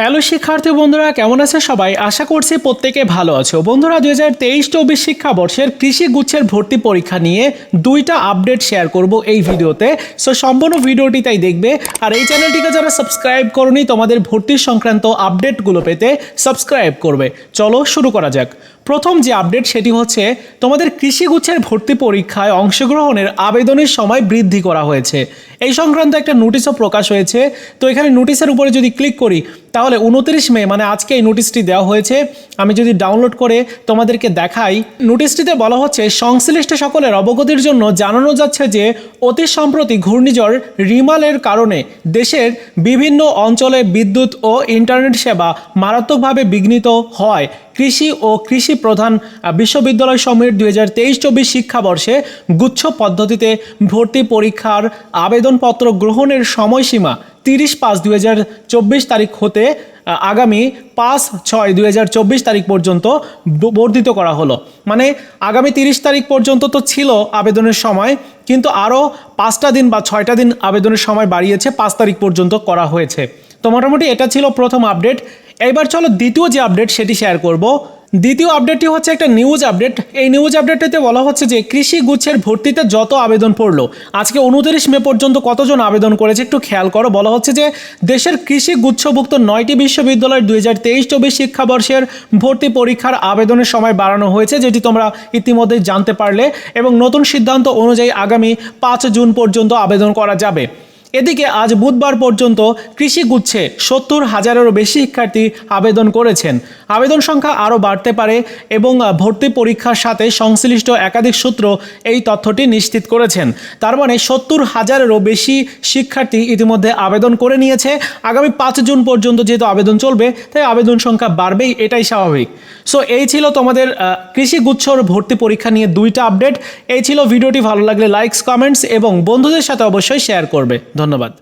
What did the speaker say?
Hello শিক্ষার্থী বন্ধুরা, কেমন আছে সবাই? আশা করছি প্রত্যেকে ভালো আছো। বন্ধুরা, দুই হাজার তেইশ চব্বিশ শিক্ষাবর্ষের কৃষি গুচ্ছের ভর্তি পরীক্ষা নিয়ে দুইটা আপডেট শেয়ার করব এই ভিডিওতে। সো সম্পূর্ণ ভিডিওটি তাই দেখবে। আর এই চ্যানেলটিকে যারা সাবস্ক্রাইব করনি, তোমাদের ভর্তি সংক্রান্ত আপডেটগুলো পেতে সাবস্ক্রাইব করবে। চলো শুরু করা যাক। প্রথম যে আপডেট, সেটি হচ্ছে তোমাদের কৃষি গুচ্ছের ভর্তি পরীক্ষায় অংশগ্রহণের আবেদনের সময় বৃদ্ধি করা হয়েছে। এই সংক্রান্ত একটা নোটিশও প্রকাশ হয়েছে। তো এখানে নোটিশের উপরে যদি ক্লিক করি তাহলে উনত্রিশ মে মানে আজকে এই নোটিশটি দেওয়া হয়েছে। আমি যদি ডাউনলোড করে তোমাদেরকে দেখাই। নোটিশটিতে বলা হচ্ছে, সংশ্লিষ্ট সকলের অবগতির জন্য জানানো যাচ্ছে যে অতি সম্প্রতি ঘূর্ণিঝড় রিমালের কারণে দেশের বিভিন্ন অঞ্চলে বিদ্যুৎ ও ইন্টারনেট সেবা মারাত্মকভাবে বিঘ্নিত হয়। কৃষি ও কৃষি প্রধান বিশ্ববিদ্যালয় সমূহের দুই হাজার তেইশ চব্বিশ শিক্ষাবর্ষে গুচ্ছ পদ্ধতিতে ভর্তি পরীক্ষার আবেদনপত্র গ্রহণের সময়সীমা তিরিশ পাঁচ দুই তারিখ হতে আগামী পাঁচ ছয় দুই হাজার চব্বিশ তারিখ পর্যন্ত বর্ধিত করা হলো। মানে আগামী তিরিশ তারিখ পর্যন্ত তো ছিল আবেদনের সময়, কিন্তু আরও পাঁচটা দিন বা ছয়টা দিন আবেদনের সময় বাড়িয়েছে, পাঁচ তারিখ পর্যন্ত করা হয়েছে। তো মোটামুটি এটা ছিল প্রথম আপডেট এবার চলো দ্বিতীয় যে আপডেট সেটি শেয়ার করব। দ্বিতীয় আপডেটটি হচ্ছে একটা নিউজ আপডেট এই নিউজ আপডেটটিতে বলা হচ্ছে যে কৃষি গুচ্ছের ভর্তিতে যত আবেদন পড়ল, আজকে উনত্রিশ মে পর্যন্ত কতজন আবেদন করেছে একটু খেয়াল করো। বলা হচ্ছে যে দেশের কৃষি গুচ্ছভুক্ত নয়টি বিশ্ববিদ্যালয়ের দুই হাজার তেইশ চব্বিশ শিক্ষাবর্ষের ভর্তি পরীক্ষার আবেদনের সময় বাড়ানো হয়েছে, যেটি তোমরা ইতিমধ্যেই জানতে পারলে এবং নতুন সিদ্ধান্ত অনুযায়ী আগামী পাঁচ জুন পর্যন্ত আবেদন করা যাবে। এদিকে আজ বুধবার পর্যন্ত কৃষি গুচ্ছে সত্তর হাজারেরও বেশি শিক্ষার্থী আবেদন করেছেন। আবেদন সংখ্যা আরও বাড়তে পারে এবং ভর্তি পরীক্ষার সাথে সংশ্লিষ্ট একাধিক সূত্র এই তথ্যটি নিশ্চিত করেছেন। তার মানে সত্তর হাজারেরও বেশি শিক্ষার্থী ইতিমধ্যে আবেদন করে নিয়েছে। আগামী পাঁচ জুন পর্যন্ত যেহেতু আবেদন চলবে, তাই আবেদন সংখ্যা বাড়বেই, এটাই স্বাভাবিক। সো এই ছিল তোমাদের কৃষি গুচ্ছর ভর্তি পরীক্ষা নিয়ে দুইটা আপডেট। এই ছিল ভিডিওটি, ভালো লাগলে লাইকস কমেন্টস এবং বন্ধুদের সাথে অবশ্যই শেয়ার করবে। ধন্যবাদ।